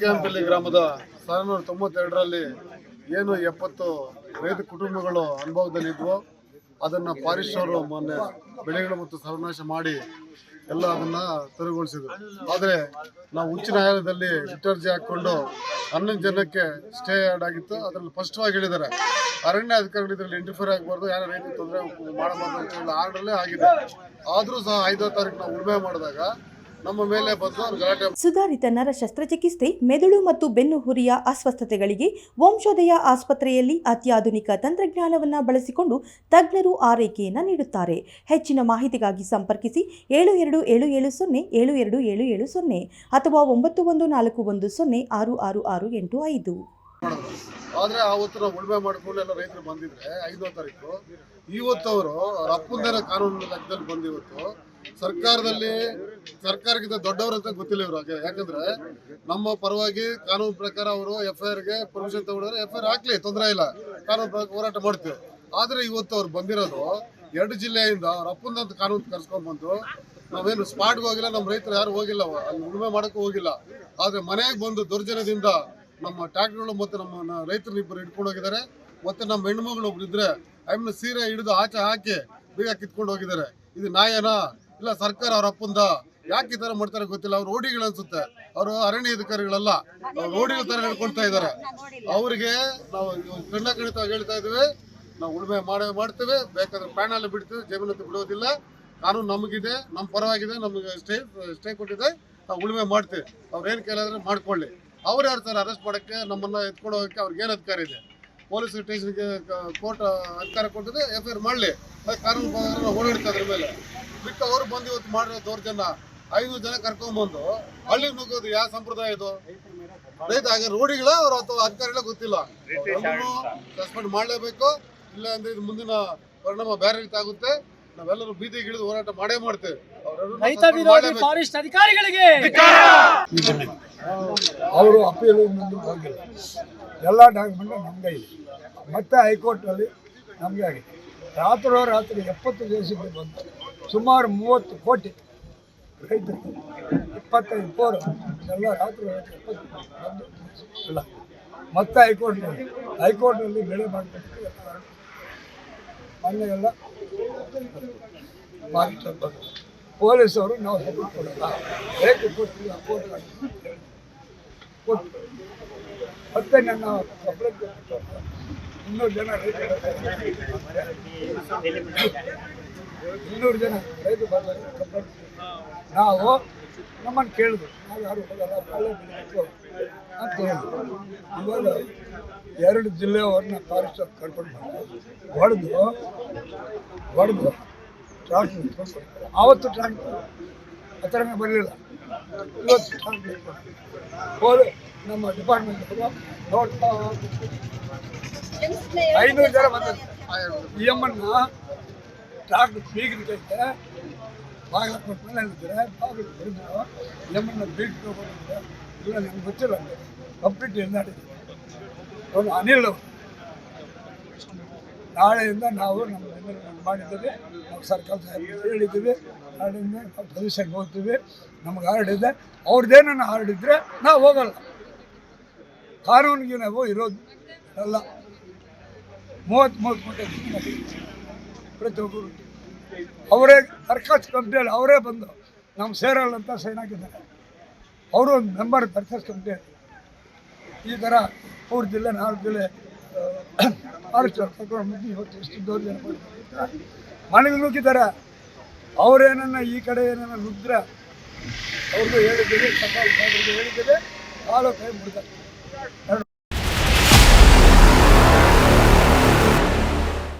ಕೆಂಪಲ್ಲಿ ಗ್ರಾಮದ ಸಾವಿರದ ತೊಂಬತ್ತೆರಡರಲ್ಲಿ ಏನು ಎಪ್ಪತ್ತು ರೈತ ಕುಟುಂಬಗಳು ಅನುಭವದಲ್ಲಿದ್ವು. ಅದನ್ನು ಅವರು ಮೊನ್ನೆ ಬೆಳೆಗಳು ಮತ್ತು ಸರ್ವನಾಶ ಮಾಡಿ ಎಲ್ಲ ಅದನ್ನ ತೆರವುಗೊಳಿಸಿದ್ರು. ಆದರೆ ನಾವು ಉಚ್ಚ ನ್ಯಾಯಾಲಯದಲ್ಲಿ ರಿಟರ್ಜಿ ಹಾಕ್ಕೊಂಡು ಹನ್ನೊಂದು ಜನಕ್ಕೆ ಸ್ಟೇ ಆಗಿತ್ತು. ಅದರಲ್ಲಿ ಸ್ಪಷ್ಟವಾಗಿ ಹೇಳಿದ್ದಾರೆ ಅರಣ್ಯ ಅಧಿಕಾರಿಗಳು ಇದರಲ್ಲಿ ಇಂಟರ್ಫಿಯರ್ ಆಗಬಾರ್ದು ಯಾರು ರೈತರಿಗೆ ತೊಂದರೆ ಮಾಡಬಾರ್ದು ಅಂತ ಹೇಳಿ ಆಗಿದೆ. ಆದರೂ ಸಹ ಐದನೇ ತಾರೀಕು ನಾವು ಉಳುಮೆ ಮಾಡಿದಾಗ ಸುಧಾರಿತ ನರ ಶಸ್ತ್ರಚಿಕಿತ್ಸೆ ಮೆದುಳು ಮತ್ತು ಬೆನ್ನು ಹುರಿಯ ಅಸ್ವಸ್ಥತೆಗಳಿಗೆ ವಂಶೋದಯ ಆಸ್ಪತ್ರೆಯಲ್ಲಿ ಅತ್ಯಾಧುನಿಕ ತಂತ್ರಜ್ಞಾನವನ್ನು ಬಳಸಿಕೊಂಡು ತಜ್ಞರು ಆರೈಕೆಯನ್ನು ನೀಡುತ್ತಾರೆ. ಹೆಚ್ಚಿನ ಮಾಹಿತಿಗಾಗಿ ಸಂಪರ್ಕಿಸಿ ಏಳು ಎರಡು ಏಳು ಏಳು ಸೊನ್ನೆ ಏಳು ಎರಡು ಏಳು ಏಳು ಸೊನ್ನೆ ಅಥವಾ ಒಂಬತ್ತು ಒಂದು ನಾಲ್ಕು ಒಂದು ಸೊನ್ನೆ ಆರು ಆರು ಆರು ಎಂಟು ಐದು. ಆದ್ರೆ ಆವತ್ತು ನಾವು ಉಳುಮೆ ಮಾಡ್ಕೊಂಡು ಎಲ್ಲ ರೈತರು ಬಂದಿದ್ರೆ ಐದನೇ ತಾರೀಕು. ಇವತ್ತು ಅವರು ಅಪ್ಪಂದರ ಕಾನೂನು ಲೆಕ್ಕದಲ್ಲಿ ಬಂದು ಇವತ್ತು ಸರ್ಕಾರದಲ್ಲಿ ಸರ್ಕಾರಕ್ಕಿಂತ ದೊಡ್ಡವರು ಅಂತ ಗೊತ್ತಿಲ್ಲ ಇವರು ಯಾಕಂದ್ರೆ ನಮ್ಮ ಪರವಾಗಿ ಕಾನೂನು ಪ್ರಕಾರ ಅವರು ಎಫ್ ಐ ಆರ್ಗೆ ಪರ್ಮಿಷನ್ ತಗೊಂಡ್ರೆ ಎಫ್ ಐ ಹಾಕ್ಲಿ ತೊಂದರೆ ಇಲ್ಲ. ಕಾನೂನು ಹೋರಾಟ ಮಾಡ್ತೀವಿ. ಆದ್ರೆ ಇವತ್ತು ಅವ್ರು ಬಂದಿರೋದು ಎರಡು ಜಿಲ್ಲೆಯಿಂದ ಅವ್ರ ಅಪ್ಪಂದಂತ ಕಾನೂನು ಕರ್ಸ್ಕೊಂಡ್ ಬಂದು ನಾವೇನು ಸ್ಪಾಟ್ಗೆ ಹೋಗಿಲ್ಲ, ನಮ್ಮ ರೈತರು ಯಾರು ಹೋಗಿಲ್ಲ, ಅಲ್ಲಿ ಉಳುಮೆ ಮಾಡೋಕ್ಕೂ ಹೋಗಿಲ್ಲ. ಆದ್ರೆ ಮನೆಗೆ ಬಂದು ದೌರ್ಜನ್ಯದಿಂದ ನಮ್ಮ ಟ್ಯಾಕ್ಟರ್ಗಳು ಮತ್ತೆ ನಮ್ಮ ರೈತರು ಇಬ್ಬರು ಹಿಡ್ಕೊಂಡು ಹೋಗಿದ್ದಾರೆ. ಮತ್ತೆ ನಮ್ಮ ಹೆಣ್ಮಗಳು ಒಬ್ರು ಇದ್ರೆ ಸೀರೆ ಹಿಡಿದು ಆಚೆ ಹಾಕಿ ಬೀಗ ಕಿತ್ಕೊಂಡು ಹೋಗಿದ್ದಾರೆ. ಇದು ನ್ಯಾಯನಾ? ಇಲ್ಲ, ಸರ್ಕಾರ ಅವ್ರ ಅಪ್ಪಂದ. ಯಾಕೆ ಈ ತರ ಮಾಡ್ತಾರೆ ಗೊತ್ತಿಲ್ಲ. ಅವ್ರು ರೋಡಿಗಳು ಅನ್ಸುತ್ತೆ. ಅವರು ಅರಣ್ಯ ಅಧಿಕಾರಿಗಳಲ್ಲ. ರೋಡಿಗಳ ತರ ನಡ್ಕೊಳ್ತಾ ಇದ್ದಾರೆ. ಅವ್ರಿಗೆ ನಾವು ಕಣ್ಣ ಕಣಿತ ಹೇಳ್ತಾ ಇದೀವಿ. ನಾವು ಉಳುಮೆ ಮಾಡೇ, ಮಾಡ್ತೇವೆ. ಬೇಕಾದ್ರೆ ಪ್ಯಾನಲ್ ಬಿಡ್ತೀವಿ. ಜಮೀನತ್ತು ಬಿಡೋದಿಲ್ಲ. ಕಾನೂನು ನಮಗಿದೆ. ನಮ್ಮ ಪರವಾಗಿದೆ. ನಮಗೆ ಸ್ಟೇ ಸ್ಟೇ ಕೊಟ್ಟಿದೆ. ನಾವು ಉಳುಮೆ ಮಾಡ್ತೇವೆ. ಅವ್ರು ಏನು ಕೇಳಿದ್ರೆ ಮಾಡ್ಕೊಳ್ಳಿ. ಅವ್ರು ಯಾರು ಸರ್ ಅರೆಸ್ಟ್ ಮಾಡೋಕ್ಕೆ ನಮ್ಮನ್ನ ಎತ್ಕೊಂಡು ಹೋಗಕ್ಕೆ ಅವ್ರಿಗೆ ಏನು ಅಧಿಕಾರ ಇದೆ? ಪೊಲೀಸ್ ಸ್ಟೇಷನ್ಗೆ ಕೋರ್ಟ್ ಅಧಿಕಾರ ಕೊಟ್ಟಿದೆ. ಎಫ್ ಐ ಆರ್ ಮಾಡಲಿ. ಕಾನೂನು ಓಡಾಡ್ತಾ ಅದ್ರ ಮೇಲೆ. ಬಿಟ್ಟು ಅವ್ರು ಬಂದು ಇವತ್ತು ಮಾಡಿರೋ ದೌರ್ಜನ್ಯ ಐದು ಜನ ಕರ್ಕೊಂಡ್ಬಂದು ಹಳ್ಳಿ ನುಗ್ಗೋದು ಯಾವ ಸಂಪ್ರದಾಯ ಇದು? ರೈತ ಹಾಗೆ ರೋಡಿಗಳ ಅವ್ರು ಅಥವಾ ಅಧಿಕಾರಿಗಳ ಗೊತ್ತಿಲ್ಲ. ಸಸ್ಪೆಂಡ್ ಮಾಡಲೇಬೇಕು. ಇಲ್ಲ ಅಂದ್ರೆ ಇದು ಮುಂದಿನ ಪರಿಣಾಮ ಬೇರೆ ರೀತಿ ಆಗುತ್ತೆ. ನಾವೆಲ್ಲರೂ ಬೀದಿಗೆ ಇಳಿದು ಹೋರಾಟ ಮಾಡೇ ಮಾಡ್ತೇವೆ. ಅಧಿಕಾರಿಗಳಿಗೆ! ಅವರು ಅಪೀಲು ಮುಂದೆ ಹೋಗಿಲ್ಲ. ಎಲ್ಲ ಡಾಕ್ಯುಮೆಂಟ್ ನಮ್ಗೆ ಇದೆ. ಮತ್ತೆ ಹೈಕೋರ್ಟಲ್ಲಿ ನಮಗೆ ಆಗಿದೆ. ರಾತ್ರೋ ರಾತ್ರಿ ಎಪ್ಪತ್ತು ದಿವಸಕ್ಕೆ ಬಂದು ಸುಮಾರು ಮೂವತ್ತು ಕೋಟಿ ರೈತರು, ಇಪ್ಪತ್ತೈದು ಕೋರು, ಎಲ್ಲ ರಾತ್ರಿ ಇಲ್ಲ. ಮತ್ತೆ ಹೈಕೋರ್ಟ್ನಲ್ಲಿ ಹೈಕೋರ್ಟ್ನಲ್ಲಿ ಬೆಳೆ ಮಾಡಬೇಕು ಮೊನ್ನೆ ಎಲ್ಲ ಮಾನಿಟರ್ ಪೊಲೀಸವರು ನಾವು ಸಪೋರ್ಟ್ ಕೊಡಲ್ಲ ಹೇಗೆ ಕೊಡ್ತೀವಿ ಆ ಕೋರ್ಟ್ ಕೊಟ್ಟು. ಮತ್ತೆ ನನ್ನ ಕಂಪ್ಲೇಂಟ್ ಇನ್ನೂರು ಜನ ರೈತರು ಇನ್ನೂರು ಜನ ರೈತರು ಕಂಪ್ಲೇಂಟ್ ನಾವು ನಮ್ಮನ್ನು ಕೇಳಿದ್ರು ನಾವು ಯಾರು ಹೋಗಲ್ಲ ಬೆಳಿಬೇಕು ಅಂತ ಹೇಳಿದ್ರು ಇವಾಗ ಎರಡು ಜಿಲ್ಲೆಯವ್ರನ್ನ ಫಾರೆಸ್ಟ್ ಕರ್ಕೊಂಡು ಹೊಡೆದು ಹೊಡೆದು ಟ್ರಾಕ್ಟರ್ ಆವತ್ತು ಟ್ರಾನ್ಸ್ಫರ್ ಹತ್ರನೇ ಬರಲಿಲ್ಲ. ಇವತ್ತು ಟ್ರಾಕ್ಟರ್ ನಮ್ಮ ಡಿಪಾರ್ಟ್ಮೆಂಟ್ ನೋಡ್ತಾ ಐನೂರು ಜನ ಬಂದರು. ಎಂ ಅಮ್ಮನ್ನ ಟ್ರಾಕ್ಟರ್ ಬೀಗರಿಕೈತೆ ಬಾಗಿಲು ಕೊಟ್ಟ ಮೇಲೆ ಹೇಳಿದ್ರೆ ಬಾಗಿಲು ಬಂದು ಈ ಬೀಟ್ ನನಗೆ ಗೊತ್ತಿಲ್ಲ ಕಂಪ್ಲೀಟ್ ಎಂದಾಡಿದ್ದೆ ಅವನು ಅನಿಲ್ ಅವರು. ನಾಳೆಯಿಂದ ನಾವು ನಮ್ಮ ಬೆಂಗಳೂರಲ್ಲಿ ಮಾಡಿದ್ದೀವಿ. ನಾವು ಸರ್ಕಾರ ಹೇಳಿದ್ದೀವಿ. ನಾಳೆಯಿಂದ ನಾವು ಭವಿಷ್ಯಕ್ಕೆ ಹೋಗ್ತೀವಿ. ನಮ್ಗೆ ಹಾರ್ಡಿದೆ ಅವ್ರದ್ದೇನೋ ಹಾರ್ಡಿದ್ರೆ ನಾವು ಹೋಗಲ್ಲ. ಕಾನೂನಿಗೆ ನಾವು ಇರೋದು ಅಲ್ಲ. ಮೂವತ್ತು ಮೂವತ್ತು ಗಂಟೆ ಪ್ರತಿಯೊಬ್ಬರು. ಅವರೇ ದರ್ಖಾಸ್ತು ಕಂಪ್ನಿಯಲ್ಲಿ ಅವರೇ ಬಂದು ನಮ್ಮ ಸೇರಲ್ಲ ಅಂತ ಸೈನ್ ಹಾಕಿದ್ದಾರೆ. ಅವರು ಒಂದು ಮೆಂಬರ್ ದರ್ಖಾಸ್ತು ಕಂಪ್ನಿಯಲ್ಲಿ. ಈ ಥರ ಮೂರು ಜಿಲ್ಲೆ ನಾಲ್ಕು ಜಿಲ್ಲೆ ಆರು ಬಂದು ಇವತ್ತು ಎಷ್ಟು ದೌರ್ಜನ್ಯ ಮನೆಗೆ ನುಗ್ಗಿದ್ದಾರೆ. ಅವರೇನನ್ನ ಈ ಕಡೆ ಏನನ್ನ ನುಗ್ಗಿದ್ರೆ ಅವ್ರಿಗೂ ಹೇಳಿದ್ದೀವಿ ಸಕಾಲ ಹೇಳಿದ್ದೀವಿ ಕಾಲು ಕೈ ಎರಡು